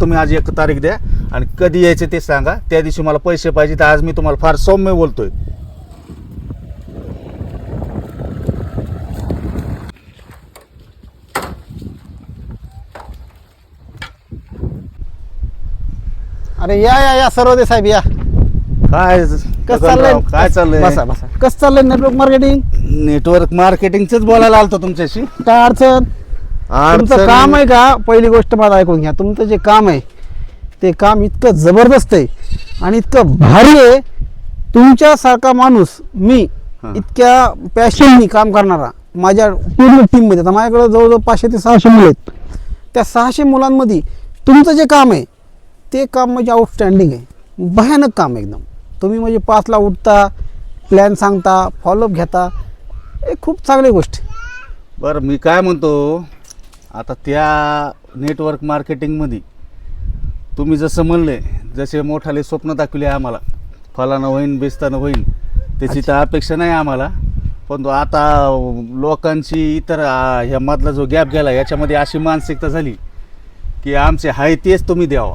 तुम्ही आज एक तारीख द्या आणि कधी यायचे ते सांगा. त्या दिवशी मला पैसे पाहिजे तर आज मी तुम्हाला फार सौम्य बोलतोय. अरे या या या सर्व साहेब या. काय कसं चाललंय? काय चाललंय? बसा बसा. कसं चाललंय नेटवर्क मार्केटिंग नेटवर्क मार्केटिंगच बोलायला आलतो तुमच्याशी. काय अडचण? तुमचं काम आहे का? पहिली गोष्ट मला ऐकून घ्या. तुमचं जे काम आहे ते काम इतकं जबरदस्त आहे आणि इतकं भारी आहे. तुमच्यासारखा माणूस मी. इतक्या पॅशननी काम करणारा माझ्या पूर्ण टीममध्ये आता माझ्याकडे जवळजवळ पाचशे ते सहाशे मुलं आहेत. त्या सहाशे मुलांमध्ये तुमचं जे काम आहे ते काम म्हणजे आउटस्टँडिंग आहे. भयानक काम आहे एकदम. तुम्ही म्हणजे पाचला उठता प्लॅन सांगता फॉलोअप घेता हे खूप चांगली गोष्ट. बरं मी काय म्हणतो? आता त्या नेटवर्क मार्केटिंगमध्ये तुम्ही जसं म्हणले जसे मोठाले स्वप्न दाखवले आम्हाला फलानं होईन बेस्तानं होईन त्याची तर अपेक्षा नाही आम्हाला. पण तो आता लोकांची इतर ह्या मधला जो गॅप गेला याच्यामध्ये अशी मानसिकता झाली की आमचे हाय तेच तुम्ही द्यावा.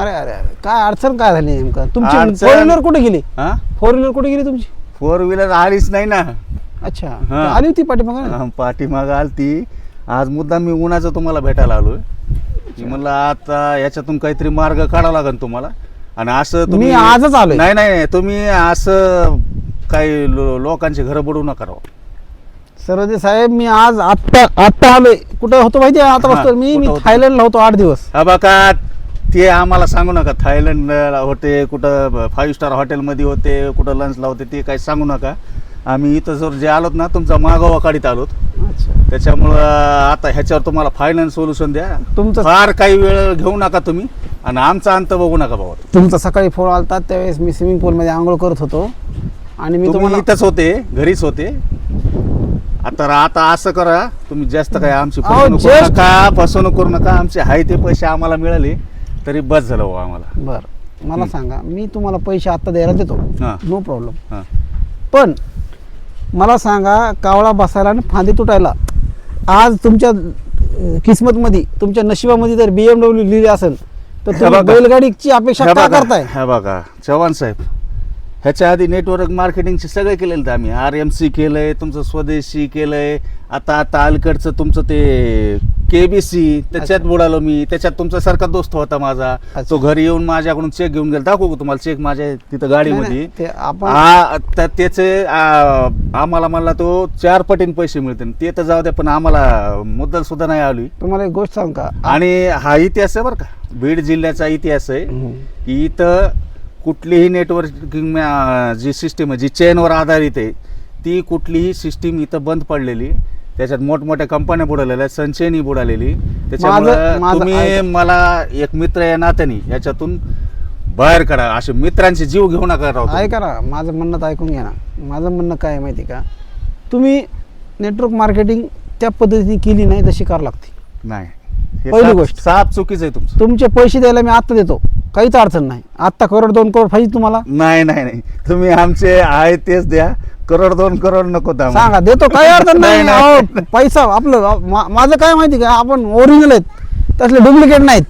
अरे अरे अरे काय अडचण काय झाली नेमकं? तुमची अडचण- फोर व्हीलर कुठे गेली? हां? फोर व्हीलर कुठे गेली तुमची? फोर व्हीलर आलीच नाही ना. अच्छा. हा. आली होती पाठीमागं? ना? पाठीमागं आलती. आज मुद्दा मी उन्हाचं तुम्हाला भेटायला आलोय. मी म्हणलं आता याच्यातून काहीतरी मार्ग काढावा लागेल तुम्हाला. आणि असं मी आजच आलोय. नाही नाही तुम्ही असं काही लोकांची घरं बुडवू नका राव. सरोदे साहेब मी आज आत्ता आत्ता आलोय. कुठं होतो माहिती आहे? आता बसतो मी मी? थायलंडला होतो आठ दिवस. हा बघा ते आम्हाला सांगू नका. थायलंडला होते कुठं फाईव्ह स्टार हॉटेलमध्ये होते कुठं लंचला होते ते काही सांगू नका. आम्ही इथं जर जे आलोत ना तुमचा मागोवा काढीत आलोत. अच्छा. त्याच्यामुळं आता ह्याच्यावर तुम्हाला फायनल सोल्युशन द्या. तुमचं फार काही वेळ घेऊ नका तुम्ही. आणि आमचा अंत बघू नका बाबा तुमचा सकाळी फोन आलता त्यावेळेस मी स्विमिंग पूलमध्ये आंघोळ करत होतो. आणि मी तुम्ही तुम्हाला इथंच होते घरीच होते. आता आता असं करा तुम्ही जास्त काय आमची अहो, फसवणूक करू just- नका फसवणूक करू नका. आमचे हाय ते पैसे आम्हाला मिळाले तरी बस झालं हो आम्हाला. बरं. मला. सांगा मी तुम्हाला पैसे आत्ता द्यायला देतो. हां. नो प्रॉब्लेम हां. पण मला सांगा कावळा बसायला आणि फांदी तुटायला. आज तुमच्या अं, किस्मतमध्ये तुमच्या नशिबामध्ये जर बी एम डब्ल्यू लिहिली असेल तर तुम्ही. बैलगाडीची अपेक्षा का करताय? हे बघा. चव्हाण साहेब ह्याच्या आधी नेटवर्क मार्केटिंगचे सगळे केलेलं तर आम्ही. आर एम सी केलंय तुमचं स्वदेशी केलंय. आता आता अलीकडचं तुमचं ते के बी सी त्याच्यात. बुडालो मी. त्याच्यात तुमचा सारखा दोस्त होता माझा. तो घरी येऊन माझ्याकडून चेक घेऊन गेला. दाखवू तुम्हाला? चेक माझ्या तिथं गाडीमध्ये. त्याचे आम्हाला म्हणला तो चार पटीने पैसे मिळतील. ते तर जाऊ द्या पण आम्हाला मुद्दल सुद्धा नाही आली. तुम्हाला एक गोष्ट सांग का? आणि हा इतिहास आहे बरं का. बीड जिल्ह्याचा इतिहास आहे. की इथं कुठलीही नेटवर्किंग जी सिस्टीम आहे जी चेनवर आधारित आहे ती कुठलीही सिस्टीम इथं बंद पडलेली. त्याच्यात मोठमोठ्या कंपन्या बुडालेल्या संचयनी बुडालेली. त्याच्यामुळे तुम्ही. मला एक मित्र या नात्याने याच्यातून बाहेर काढा असे मित्रांचे जीव घेऊ नका तुम्ही. ऐका ना माझं म्हणणं तर ऐकून घ्या ना. माझं म्हणणं काय माहिती का? तुम्ही नेटवर्क मार्केटिंग त्या पद्धतीने केली नाही तशी करावं लागते. नाही. पहिली गोष्ट. साप चुकीचं आहे तुमचं. तुमचे पैसे द्यायला मी आत्ता देतो. काहीच अडचण नाही. आत्ता करोड दोन करोड पाहिजे तुम्हाला. नाही नाही नाही. तुम्ही आमचे आहे तेच द्या. करोड दोन करोड नको द्या. सांगा देतो काही अडचण नाही. नाही, नाही. अहो, पैसा आपलं मा- माझं काय माहिती का? आपण ओरिजिनल आहेत. तसले डुप्लिकेट नाहीत.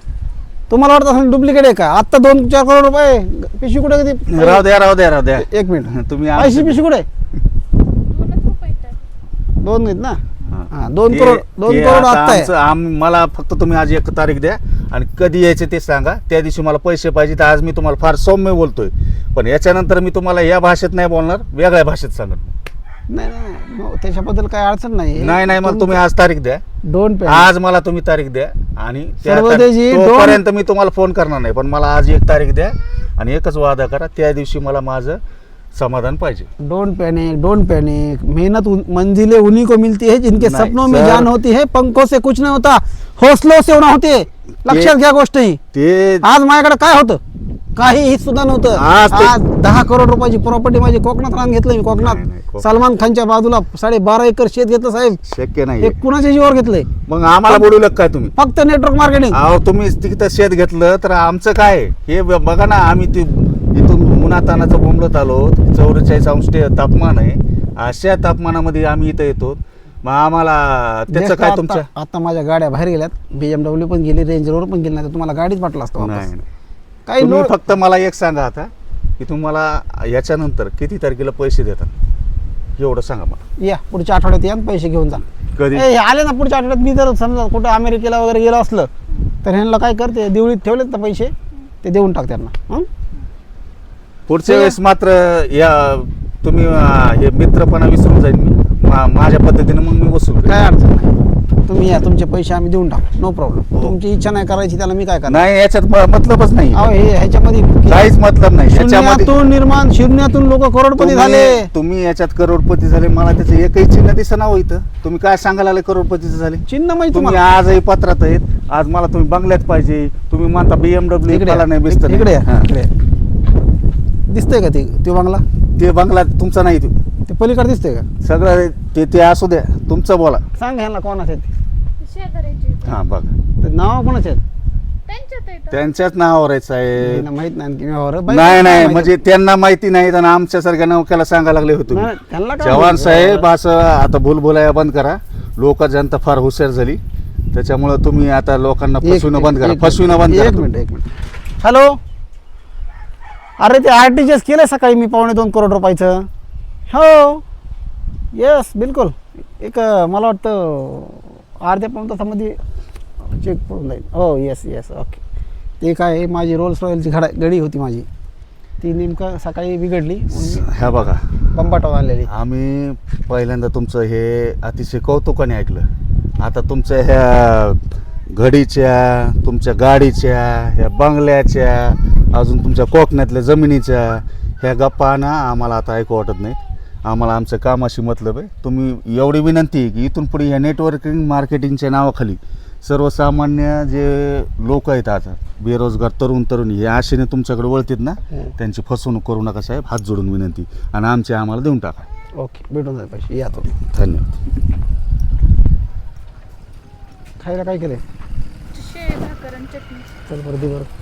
तुम्हाला वाटत असेल डुप्लिकेट आहे का? आत्ता दोन चार करोड रुपये. पिशवी कुठे किती राहू द्या राहू द्या राहू द्या. एक मिनिट. तुम्ही पैसे आमचे- पिशवी कुठे दोनच रुपये आहेत. दोन आहेत ना? हा. हा, दोन ते- करोड दोन ते करोड आता आत्ता आहे. आमचं- आम- मला फक्त तुम्ही आज एक तारीख द्या. आणि कधी यायचे ते सांगा. त्या दिवशी मला पैसे पाहिजे तर आज मी तुम्हाला फार सौम्य बोलतोय. पण याच्यानंतर मी तुम्हाला या भाषेत नाही बोलणार वेगळ्या भाषेत सांगणार नाही. नाही, मग त्याच्याबद्दल काही अडचण नाही. नाही नाही. मला तुम्ही आज तारीख द्या. दोन पे आज मला तुम्ही तारीख द्या. आणि त्या सर्वोदयजी, तारीख- दोन- तोपर्यंत मी तुम्हाला फोन करणार नाही. पण मला आज एक तारीख द्या आणि एकच वादा करा. त्या दिवशी मला माझं समाधान पाहिजे. डोंट पैनिक डोंट पैनिक मेहनत उन- मंजिलें उन्हीं को मिलती है जिनके नहीं, सपनों में सर. जान होती है पंखों से कुछ नहीं होता हौसलों से होना होते लक्षात घ्या गोष्ट ही। ते आज माझ्याकडे काय होतं? काहीही सुद्धा नव्हतं. आज ते- आज दहा करोड रुपयाची प्रॉपर्टी माझी कोकणात रान घेतलं मी नाही, नाही, कोकणात. कोक- सलमान खानच्या बाजूला साडे बारा एकर शेत घेतलं साहेब. शक्य नाही कुणाच्या जीवावर घेतलंय? मग आम्हाला बोलू काय तुम्ही? फक्त नेटवर्क मार्केटिंग अहो तुम्ही तिथं शेत घेतलं तर आमचं काय? हे ब- बघा ना आम्ही ते इथून उन्हातानाचं बोंबलत आलो. चौवेचाळीस अंश तापमान आहे. अशा तापमानामध्ये आम्ही इथं येतो. मग आम्हाला त्याचं काय तुमच्या आता माझ्या गाड्या बाहेर गेल्यात. बीएमडब्ल्यू पण गेली रेंज रोवर पण गेली नाही तर तुम्हाला गाडीच पाठला असतो. नाही नाही. काही तुम्ही लोड फक्त मला एक सांगा आता की तुम्हाला याच्यानंतर किती तारखेला पैसे देतात? एवढं सांगा मला. या पुढच्या आठवड्यात या पैसे घेऊन जा. कधी? आले ना पुढच्या आठवड्यात. मी जर समजा कुठं अमेरिकेला वगैरे गेलो असलं तर ह्यांना काय करते? दिवळीत ठेवलेत ना पैसे ते देऊन टाक त्यांना हं? पुढच्या वेळेस मात्र या तुम्ही अं, हे मित्रपणा विसरून जाईन मी. मा- माझ्या पद्धतीने मग मी वसूल करेन. काय अडचण नाही. तुम्ही या तुमचे पैसे आम्ही देऊन टाकू. नो प्रॉब्लेम हो. तुमची इच्छा नाही करायची त्याला मी काय करणार? नाही याच्यात म- मतलबच नाही. हे ह्याच्यामध्ये काहीच मतलब नाही. याच्यामध्ये शून्यातून निर्माण शून्यातून लोक करोडपती झाले. तुम्ही- याच्यात करोडपती झाले. मला त्याचं एकही चिन्ह दिसना हो इथं. तुम्ही काय सांगायला आले करोडपतीचे झाले? चिन्ह माहिती तुम्ही तुम्हाला. आजही पत्रात आहेत. आज मला तुम्ही बंगल्यात पाहिजे. तुम्ही म्हणता बीएमडब्ल्यू इकडे मला. नाही बेस्ट इकडे या, इकडे या. दिसतंय का ते तो बंगला? ते बंगला तुमचा नाही तो. ते पलीकडे दिसतंय का? सगळं ते ते असू द्या. तुमचं बोला. सांग ह्यांना कोणाचे आहेत शेजाऱ्याची हा बघा. ते नाव कोणाचे आहेत त्यांच्यात येतं त्यांच्याच नावावर आहे साहेब. माहीत नाही आणखी व्यवहार. बाई, नाही काय नाही. माहिती? म्हणजे त्यांना माहिती नाही आणि आमच्यासारख्या नौक्याला सांगायला लागले होते नाही, त्यांना काय जवान माहिती? साहेब असं आता भूल बोलाया बंद करा. लोक जनता फार हुशार झाली. त्याच्यामुळे तुम्ही आता लोकांना एक फसवणं बंद करा. एक फसवणं बंद करा एक. मिनिट एक मिनिट. हॅलो? अरे ते आर टी जी एस केलं सकाळी मी पावणे दोन करोड रुपयाचं. हो. येस बिलकुल. एक मला वाटतं अर्ध्या पाऊण तासामध्ये चेक पडून जाईल. हो येस येस ओके ते काय माझी रोल्स रॉयलची घडा गडी होती माझी. ती नेमकं सकाळी बिघडली. ह्या बघा. बंबाटावर आणलेली. आम्ही पहिल्यांदा तुमचं हे अतिशय कौतुकाने ऐकलं. आता तुमच्या ह्या घडीच्या तुमच्या गाडीच्या ह्या बंगल्याच्या अजून तुमच्या कोकणातल्या जमिनीच्या ह्या गप्पा ना आम्हाला आता ऐकू वाटत नाहीत. आम्हाला आमच्या कामाशी मतलब आहे. तुम्ही एवढी विनंती आहे की इथून पुढे ह्या नेटवर्किंग मार्केटिंगच्या नावाखाली सर्वसामान्य जे लोक आहेत आता बेरोजगार तरुण तरुणी हे आशेने तुमच्याकडे वळतात ना. त्यांची फसवणूक करू नका साहेब हात जोडून विनंती. आणि आमचे आम्हाला देऊन टाका. ओके भेटून जाईल पैसे. या तुम्ही. धन्यवाद. खायला काय शेळ भाकर आणि चटणी. चल वर्दी बरं